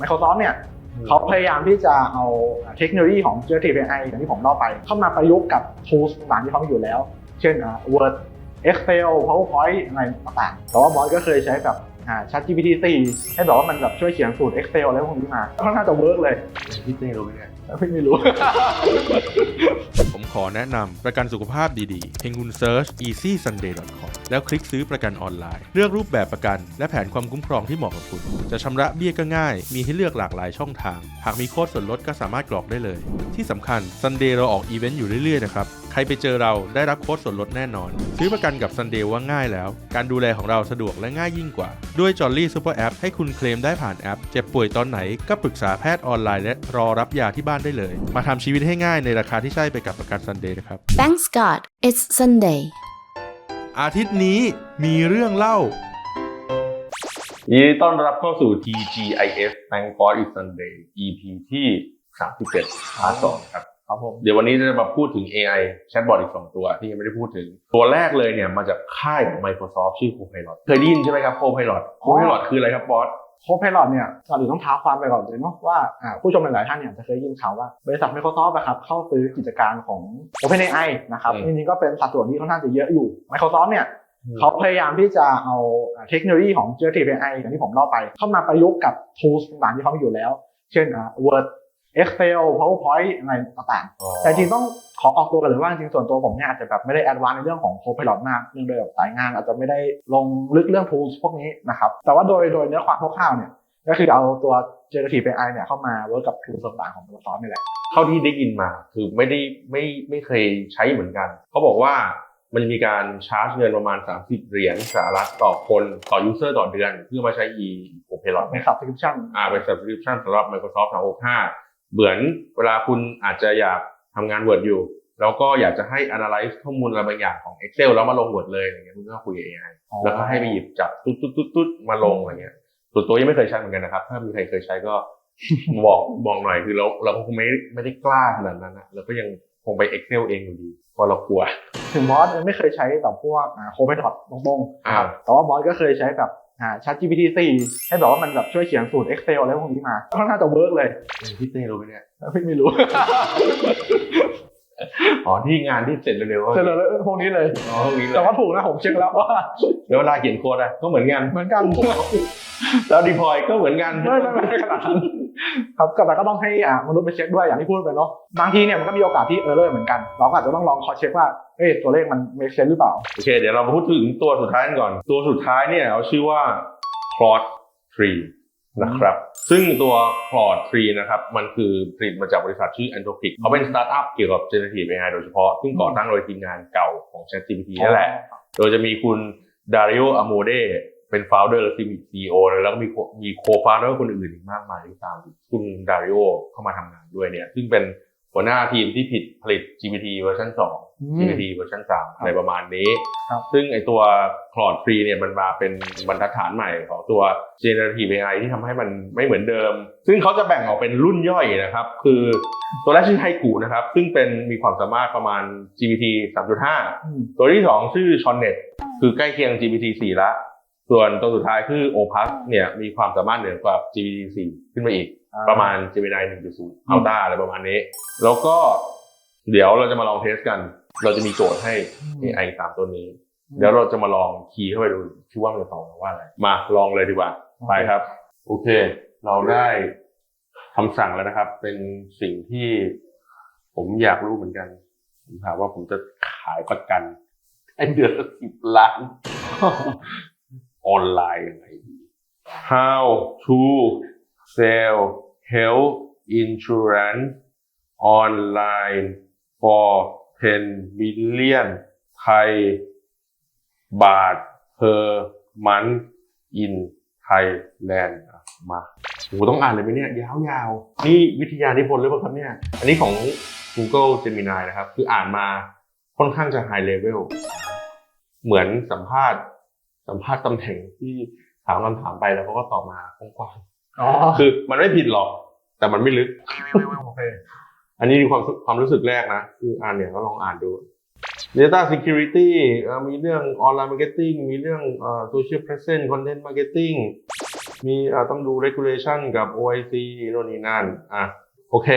Microsoft เนี่ยเขาพยายามที่จะเอาเทคโนโลยีของ Generative AI อย่างที่ผมเล่าไป เข้ามาประยุกต์กับ tools ต่างๆที่เขามีอยู่แล้ว เช่นอ่า Word Excel PowerPoint อะไรต่างๆ แต่ว่าบอสก็เคยใช้แบบอ่า ChatGPT 4ให้แบบว่ามันแบบช่วยเขียนสูตร Excel อะไรพวกนี้มาค่อนข้างจะเวิร์กเลยพี่เต้รู้ไหมเนี่ย ไม่รู้ ผมขอแนะนำประกันสุขภาพดีๆ เพียงคุณเซิร์ช easysunday.com แล้วคลิกซื้อประกันออนไลน์ เลือกรูปแบบประกัน และแผนความคุ้มครองที่เหมาะกับคุณ จะชำระเบี้ยก็ง่าย มีให้เลือกหลากหลายช่องทาง หากมีโค้ดส่วนลดก็สามารถกรอกได้เลย ที่สำคัญ Sunday เราออกอีเวนต์อยู่เรื่อยๆนะครับ รไปเจอเราได้รับโค้ดส่วนลดแน่นอน ซื้อประกันกับ Sunday ว่าง่ายแล้ว การดูแลของเราสะดวกและง่ายยิ่งกว่า ด้วย Jolly Super App ให้คุณเคลมได้ผ่านแอป เจ็บป่วยตอนไหนก็ปรึกษาแพทย์ออนไลน์และรอรับยาที่บ้านได้เลย มาทำชีวิตให้ง่ายในราคาที่ใช่ไปกับประกัน Sunday นะครับ Thanks God, it's Sunday. อาทิตย์นี้มีเรื่องเล่ายินดีต้อนรับเข้าสู่ TGIS Thank God It's Sunday EP ที่ 37พาร์ทสองครับ ครับผมเดี๋ยววันนี้จะมาพูดถึง AI Chatbot อีก2ตัวที่ยังไม่ได้พูดถึง ตัวแรกเลยเนี่ยมาจากค่ายของ Microsoft ชื่อ Copilot เคยได้ยินใช่ไหมครับ Copilot Copilot คืออะไรครับบอสโค p i l o t เนี่ยก่อนอื่นต้องท้าความไปก่อนเลยเนาะว่าอ่าผู้ชมหลาย ๆ ท่านเนี่ยจะเคยยินข่าวว่า บริษัท Microsoft นะครับเข้าซื้อกิจการของ OpenAI นะครับอืมจริงๆก็เป็นสัดส่วนที่ค่อนข้างจะเยอะอยู่ Microsoft เนี่ยอืมเขาพยายามที่จะเอาเทคโนโลยีของ Generative AI อย่างที่ผมเล่าไป เข้ามาประยุกต์กับ tools ต่าง ๆ ที่เขามีอยู่แล้ว เช่นอ่า Word Excel PowerPoint อะไรต่างๆ แต่จริงๆต้องขอออกตัวกันเลยว่าจริงๆส่วนตัวผมเนี่ยอาจจะแบบไม่ได้แอดวานในเรื่องของ Copilot มากเนื่องด้วยแบบสายงานอาจจะไม่ได้ลงลึกเรื่อง tools พวกนี้นะครับ แต่ว่าโดยโดยเนื้อความคร่าวๆเนี่ยก็คือเอาตัว generative AI เนี่ยเข้ามาเวิร์กกับ tools ต่างๆของ Microsoft นี่แหละเท่าที่ได้ยินมาคือไม่ได้ไม่ไม่เคยใช้เหมือนกัน เขาบอกว่ามันจะมีการชาร์จเงินประมาณ 30 เหรียญสหรัฐต่อคนต่อยูเซอร์ต่อเดือน เพื่อมาใช้ e Copilot เป็นเนี่ย subscription อ่าเป็น subscription สำหรับ Microsoft 365 เหมือนเวลาคุณอาจจะอยากทำงาน Word อยู่ แล้วก็อยากจะให้ analyze ข้อมูลอะไรบางอย่างของ Excel แล้วมาลง Word เลยอะไรเงี้ยคุณก็คุยกับ AI อ๋อแล้วก็ให้ไปหยิบจับตุ๊ดตุ๊ดตุ๊ดตุ๊ดมาลงอะไรเงี้ยส่วนตัวยังไม่เคยใช้เหมือนกันนะครับ ถ้ามีใครเคยใช้ก็บอกบอกหน่อยคือเราเราก็คงไม่ไม่ได้กล้าขนาดนั้นนะเราก็ยังคงไป Excel เองอยู่ดีเพราะเรากลัว ถึงบอสไม่เคยใช้แบบพวกอ่า Copilot ตรงๆนะครับอ่าแต่ว่าบอสก็เคยใช้แบบ อ่า ChatGPT 4ให้แบบว่ามันแบบช่วยเขียนสูตร Excel อะไรพวกนี้มาค่อนข้างจะเวิร์กเลยพี่เต้รู้ไหมเนี่ย ไม่ไม่รู้ อ๋อที่งานที่เสร็จเร็วๆก็เจอเลยพวกนี้เลยอ๋อพวกนี้เลแต่ยว่าถูกนะผมเช็คแล้วว่าแล้วเวลาเขียนโค้ดอะก็เหมือนกันเหมือนกันแล้วดีพอยก็เหมือนกันไม่ไม่ไม่ขนาดนั้นครับแต่ก็ต้องให้อ่ามนุษย์ไปเช็คด้วยอย่างที่พูดไปเนาะบางทีเนี่ยมันก็มีโอกาสที่เออร์เลอร์เหมือนกัน เราก็อาจจะต้องลองคอเช็คว่าเอ้ยตัวเลขมัน make sense หรือเปล่าโอเคเดี๋ยวเรามาพูดถึงตัวสุดท้ายกันก่อน ตัวสุดท้ายเนี่ยเอาชื่อว่า Claude 3 นะครับ ซึ่งตัว Claude 3นะครับ มันคือผลิตมาจากบริษัทชื่อ Anthropic เขาเป็นสตาร์ทอัพเกี่ยวกับ generative AI โดยเฉพาะ ซึ่งก่อตั้งโดยทีมงานเก่าของ ChatGPT นั่นแหละ โดยจะมีคุณ Dario Amode เป็น founder และ CEO เลยแล้วก็มี co- มี co-founder คนอื่นอีกมากมายที่ตามคุณ Dario เข้ามาทำงานด้วยเนี่ย ซึ่งเป็น หัวหน้าทีมที่ผิดผลิต GPT เวอร์ชัน2อืม GPT เวอร์ชัน3อะไรประมาณนี้ครับซึ่งไอตัว Claude Free เนี่ยมันมาเป็นบรรทัดฐานใหม่ของตัว Generative AI ที่ทำให้มันไม่เหมือนเดิม ซึ่งเขาจะแบ่งออกเป็นรุ่นย่อยนะครับ คือตัวแรกชื่อไฮกูนะครับ ซึ่งเป็นมีความสามารถประมาณ GPT 3.5อืมตัวที่ 2 ชื่อ Sonnet คือใกล้เคียง GPT 4 ละ ส่วนตัวสุดท้ายคือ Opus เนี่ยมีความสามารถเหนือกว่า GPT 4ขึ้นมาอีก ประมาณ Gemini 1.0 Alta อะไรประมาณนี้ แล้วก็เดี๋ยวเราจะมาลองเทสกัน เราจะมีโจทย์ให้ AI สามตัวนี้ เดี๋ยวเราจะมาลองคีย์เข้าไปดูคิดว่ามันจะตอบมาว่าอะไร มาลองเลยดีกว่า ไปครับ โอเค เราได้คำสั่งแล้วนะครับ เป็นสิ่งที่ผมอยากรู้เหมือนกัน ผมถามว่าผมจะขายประกันไอเดือนละสิบล้าน ออนไลน์ยังไงดี How to sell health insurance online for 10 million Thai บาท per month in Thailand มาโหต้องอ่านเลยไหมเนี่ย ยาวๆ นี่วิทยานิพนธ์หรือเปล่าครับเนี่ย อันนี้ของ Google Gemini นะครับ คืออ่านมาค่อนข้างจะ high level เหมือนสัมภาษณ์ สัมภาษณ์ตำแหน่งที่ถามคำถามไปแล้วเขาก็ตอบมากว้างอ๋อๆคือมันไม่ผิดหรอก แต่มันไม่ลึกโอเคอันนี้คือความความรู้สึกแรกนะ คืออ่านเนี่ยก็ลองอ่านดู Data Security เอ่อมีเรื่อง Online Marketing มีเรื่องเอ่อ Social Presence Content Marketing มีอ่าต้องดู regulation กับ OIC โน่นนี่นั่นอะโอเค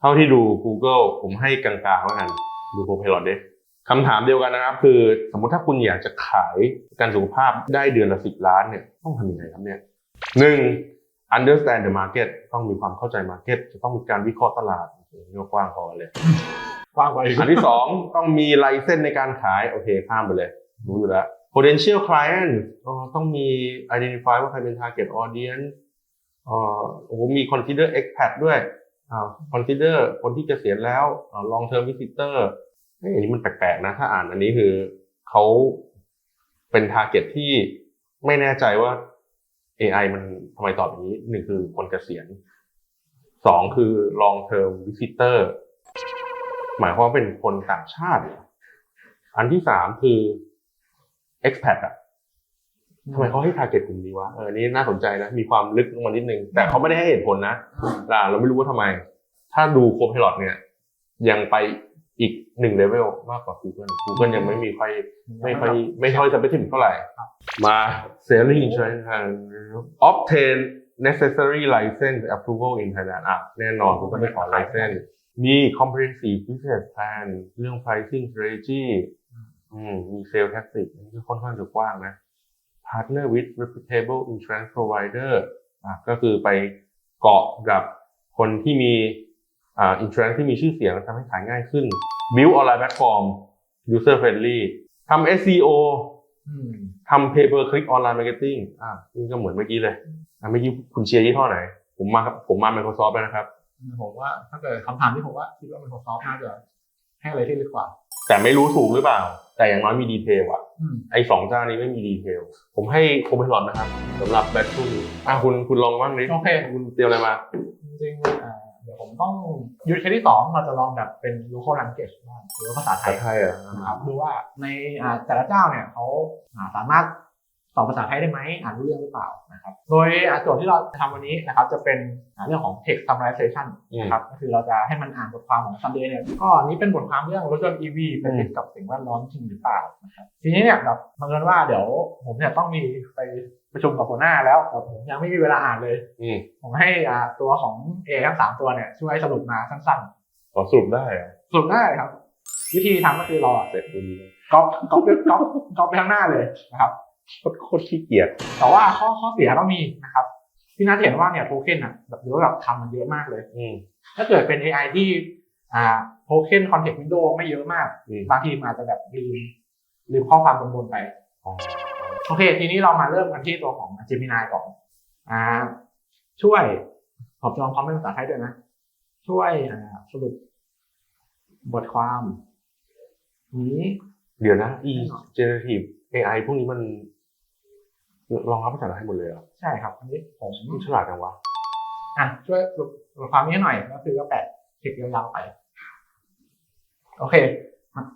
เท่าที่ดู Google ผมให้กลางๆแล้วกัน ดู Copilot ดิ คำถามเดียวกันนะครับ คือสมมติถ้าคุณอยากจะขายประกันสุขภาพได้เดือนละสิบล้านเนี่ยต้องทำยังไงครับเนี่ยหนึ่ง understand the market ต้องมีความเข้าใจ market จะต้องมีการวิเคราะห์ตลาดโอเคนี่ก็กว้างพอเลยกว้างไปอันที่สองต้องมีไลเซนในการขาย โอเคข้ามไปเลย รู้อยู่แล้ว potential client อ๋อต้องมี identify ว่าใครเป็น target audience อ๋อโอ้โหมี consider expat ด้วยอ่า consider คนที่เกษียณแล้วอ่า long term visitor เฮ้ย อันนี้มันแปลกๆนะ ถ้าอ่านอันนี้คือเขาเป็น target ที่ไม่แน่ใจว่า AI มันทำไมตอบอย่างนี้หนึ่งคือคนเกษียณสองคือ long term visitor หมายความว่าเป็นคนต่างชาติเหรออันที่สามคือ expat อะทำไมเขาให้ target กลุ่มนี้วะเออนี่น่าสนใจนะ มีความลึกลงมานิดนึง แต่เขาไม่ได้ให้เหตุผลนะอ่าเราไม่รู้ว่าทำไม ถ้าดู Copilot เนี่ย ยังไป อีกหนึ่งเลเวลมากกว่า Google Google ยังไม่มีค่อยไม่ค่อยไม่ค่อยจะไปถึงเท่าไหร่ มา selling insurance and obtain necessary license approval in Thailand อะแน่นอน Google ไม่ขอ license มี comprehensive business plan เรื่อง pricing strategy อืมมี sales tactic อันนี้ก็ค่อนข้างจะกว้างนะ partner with reputable insurance provider อะก็คือไปเกาะกับคนที่มี อ่า insurance ที่มีชื่อเสียงทำให้ขายง่ายขึ้น build online platform user friendly ทำ SEO อืมทำ pay per click online marketing อะนี่ก็เหมือนเมื่อกี้เลยอะเมื่อกี้คุณเชียร์ยี่ห้อไหน ผมมาผมมา Microsoft แล้วนะครับ ผมว่าถ้าเกิดคำถามที่ผมว่าคิดว่า Microsoft น่าจะให้อะไรที่ลึกกว่า แต่ไม่รู้ถูกหรือเปล่า แต่อย่างน้อยมีดีเทลอะอืมไอ้สองเจ้านี้ไม่มีดีเทล ผมให้โคเมลอนนะครับสำหรับแบททูอะคุณคุณลองบ้างดิโอเคคุณเตรียมอะไรมาจริงๆอ่า เดี๋ยวผมต้องยูนิตที่สองเราจะลองแบบเป็น local language บ้างหรือว่าภาษาไทภายษาไทยอะนะครับดูว่าในอ่าแต่ละเจ้าเนี่ยเขาอ่าสามารถ ตอบภาษาไทยได้ไหมอ่านรู้เรื่องหรือเปล่านะครับ โดยอ่าโจทย์ที่เราจะทำวันนี้นะครับจะเป็นอ่าเรื่องของ text summarization นะครับก็คือเราจะให้มันอ่านบทความของ Sunday เนี่ยก็อันนี้เป็นบทความเรื่องรถยนต์ EV เป็นมิตรกับสิ่งแวดล้อมจริงหรือเปล่านะครับทีนี้เนี่ยแบบบังเอิญว่าเดี๋ยวผมเนี่ยต้องมีไปประชุมกับหัวหน้าแล้วแต่ผมยังไม่มีเวลาอ่านเลยอืมผมให้อ่าตัวของ A ทั้งสามตัวเนี่ยช่วยสรุปมาสั้นขอสรุปได้เหรอะๆสรุปได้ครับ วิธีทำก็คือเราอะเสร็จคุณนี้ก๊อปก๊อปไปก๊อปก๊อปไปข้างหน้าเลยนะครับ โคตรโคตรขี้เกียจแต่ว่าข้อข้อเสียก็มีนะครับพี่น่าจะเห็นว่าเนี่ยโทเค็นอะแบบหรือว่าแบบทำมันเยอะมากเลยอืมถ้าเกิดเป็น AI ที่อ่าโทเค็นคอนเทกต์วินโดว์ไม่เยอะมากอืมบางทีมันอาจจะแบบลืมลืมข้อความบนๆไปอ๋อโอเค ทีนี้เรามาเริ่มกันที่ตัวของ Gemini ก่อนอ่าช่วยผมจะลองพร้อมเป็นภาษาไทยด้วยนะ ช่วยอ่าสรุปบทความนี้ เดี๋ยวนะ e generative AI พวกนี้มัน รองรับภาษาไทยหมดเลยเหรอใช่ครับอันนี้ผมมันฉลาดจังวะอะช่วยสรุปบทความนี้ให้หน่อยก็คือก็แปะเทคยาวๆไป โอเค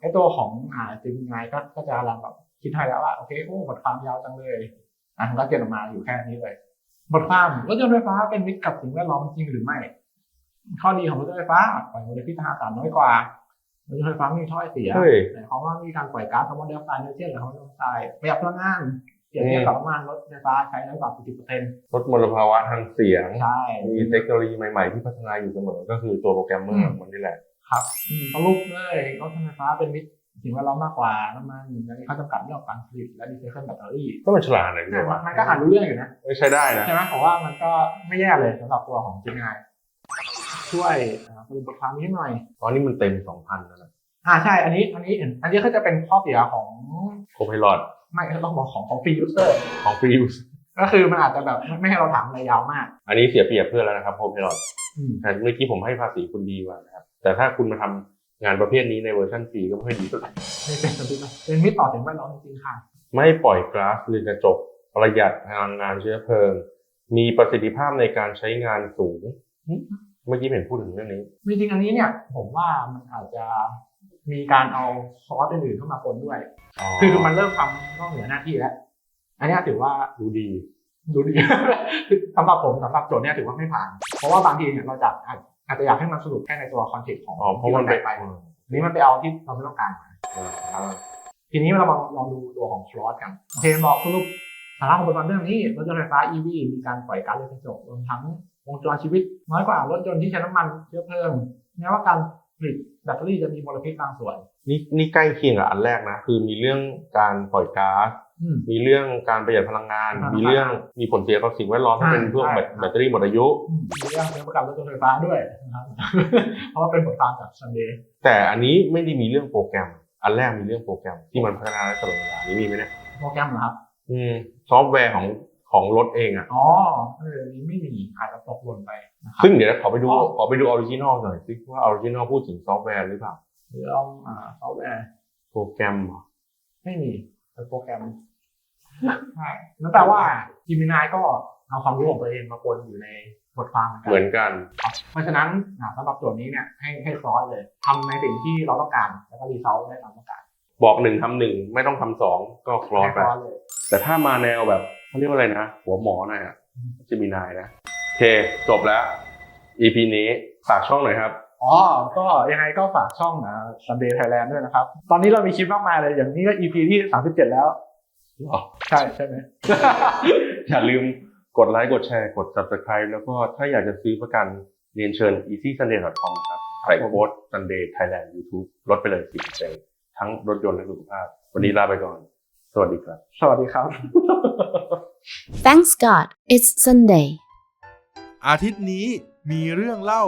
ไอตัวของอ่า Gemini ก็ก็จะกำลังแบบคิดให้แล้วว่าโอเคโอ้บทความยาวจังเลยอะมันก็เกิดออกมาอยู่แค่นี้เลย บทความรถยนต์ไฟฟ้าเป็นมิตรกับสิ่งแวดล้อมจริงหรือไม่ ข้อดีของรถยนต์ไฟฟ้าปล่อยมลพิษทางอากาศน้อยกว่ารถยนต์ไฟฟ้าไม่มีท่อไอเสียเฮ้ยหมายความว่ามีการปล่อยก๊าซคาร์บอนไดออกไซด์ไนโตรเจนหรือคาร์บอนไดออกไซด์ประหยัดพลังงาน เปรียบเทียบกับน้ำมันรถไฟฟ้าใช้น้อยกว่า40%ลดมลภาวะทางเสียง ใช่ มีเทคโนโลยีใหม่ๆที่พัฒนาอยู่เสมอ ก็คือตัวโปรแกรมเมออืร์มมันนี่แหละ ครับอืมสรุปเลยรถไฟฟ้าเป็นมิตรสิ่งแวดล้อมมากกว่าน้ำมันและมีข้อจำกัดเรื่องของการผลิตและดีเซลแบตเตอรี่ก็มันฉลาดเลยพี่แต่วะมันก็อ่านรู้เรื่องอยู่นะไม่ใช้ได้นะใช่ไหมผมว่ามันก็ไม่แย่เลยสำหรับตัวของ Gemini ช่วยอ่าสรุปบทความนี้ให้หน่อยตอนนี้มันเต็มสองพันแล้วนะอ่าใช่ อันนี้อันนี้อันนี้ก็จะเป็นข้อเสียของโคพายลอต ไม่ต้องบอกของของฟรียูเซอร์ของฟรียูสก็คือมันอาจจะแบบไม่ไม่ให้เราถามอะไรยาวมาก อันนี้เสียเปรียบเพื่อนแล้วนะครับโคพายลอตอืมแต่เมื่อกี้ผมให้ภาษีคุณดีกว่านะครับ แต่ถ้าคุณมาทำงานประเภทนี้ในเวอร์ชันฟรีก็ไม่ค่อยดีเท่าไหร่ไม่เป็นสตินะเป็นมิตรต่อสิ่งแวดล้อมจริงๆค่ะ ไม่ปล่อยก๊าซเรือนกระจกประหยัดพลังงานเชื้อเพลิง มีประสิทธิภาพในการใช้งานสูงหึเมื่อกี้เห็นพูดถึงเรื่องนี้จริงๆอันนี้เนี่ย ผมว่ามันอาจจะ มีการเอาซอสอื่นๆเข้ามาปนด้วย คือมันเริ่มทำนอกเหนือหน้าที่แล้ว อันเนี้ยถือว่าดูดี ดูดีสำหรับผมสำหรับโจทย์เนี่ยถือว่าไม่ผ่าน เพราะว่าบางทีเนี่ยเราจะอาจอาจจะอยากให้มันสรุปแค่ในตัวคอนเทกต์ของอ๋อเพราะมันที่ไปไปอันนี้มันไปเอาที่เราไม่ต้องการมาอ่าทีนี้เรามาลองดูตัวของคลอสกันโอเคบอกสรุปสาระของบทความเรื่องนี้รถยนต์ไฟฟ้า EV มีการปล่อยก๊าซเรือนกระจกรวมทั้งวงจรชีวิต น้อยกว่ารถยนต์ที่ใช้น้ำมันเชื้อเพลิงแม้ว่าการผลิต แบตเตอรี่จะมีมลพิษบางส่วน นี่นี่ใกล้เคียงกับอันแรกนะ คือมีเรื่องการปล่อยก๊าซอืมมีเรื่องการประหยัดพลังงานอ่ามีมีเรื่องมีผลเสียต่อสิ่งแวดล้อมถ้าเป็นพวกใช่แบตแบตเตอรี่หมดอายุอืมมีเรื่องซื้อประกันรถยนต์ไฟฟ้าด้วยนะครับเพราะว่าเป็นบทความจาก Sunday แต่อันนี้ไม่ได้มีเรื่องโปรแกรม อันแรกมีเรื่องโปรแกรมที่มันพัฒนาได้ตลอดเวลานี้มีไหมเนี่ยโปรแกรมเหรอครับอืมซอฟต์แวร์ของ ของรถเองอะ อ๋อเออนี่ไม่มีอาจจะตกหล่นไปนะครับ ซึ่งเดี๋ยวขอไปดูอ๋อ ขอไปดูออริจินอลหน่อยสิว่าออริจินอลพูดถึงซอฟต์แวร์หรือเปล่า หรือลองอ่าซอฟต์แวร์โปรแกรมเหรอไม่มีเป็นโปรแกรมใช่นั่นแปลว่า Gemini ก็เอาความรู้ของตัวเองมาปนอยู่ในบทความเหมือนกันเหมือนกัน ครับเพราะฉะนั้นอ่าสำหรับโจทย์นี้เนี่ยให้ให้คลอสเลยทำในสิ่งที่เราต้องการ แล้วก็รีเซลได้ตามต้องการบอกหนึ่งทำหนึ่งไม่ต้องทำสองก็คลอสให้ไปคลอสเลยแต่ถ้ามาแนวแบบ เขาเรียกว่าอะไรนะ หัวหมอหน่อยอะจะมีนายนะ โอเค จบแล้ว EP นี้ฝากช่องหน่อยครับอ๋อ ก็ยังไงก็ฝากช่องอ่า Sunday Thailand ด้วยนะครับ ตอนนี้เรามีคลิปมากมายเลย อย่างนี้ก็ EP ที่ 37 แล้ว ใช่ใช่ไหม อย่าลืมกดไลค์ กดแชร์ กด subscribe แล้วก็ถ้าอยากจะซื้อประกันเรียนเชิญ easysunday.com ครับใส่โค้ด Sunday Thailand YouTube ลดไปเลย10%ทั้งรถยนต์และสุขภาพ วันนี้ลาไปก่อน สวัสดีครับ สวัสดีครับ Thanks God, it's Sunday. อาทิตย์นี้มีเรื่องเล่า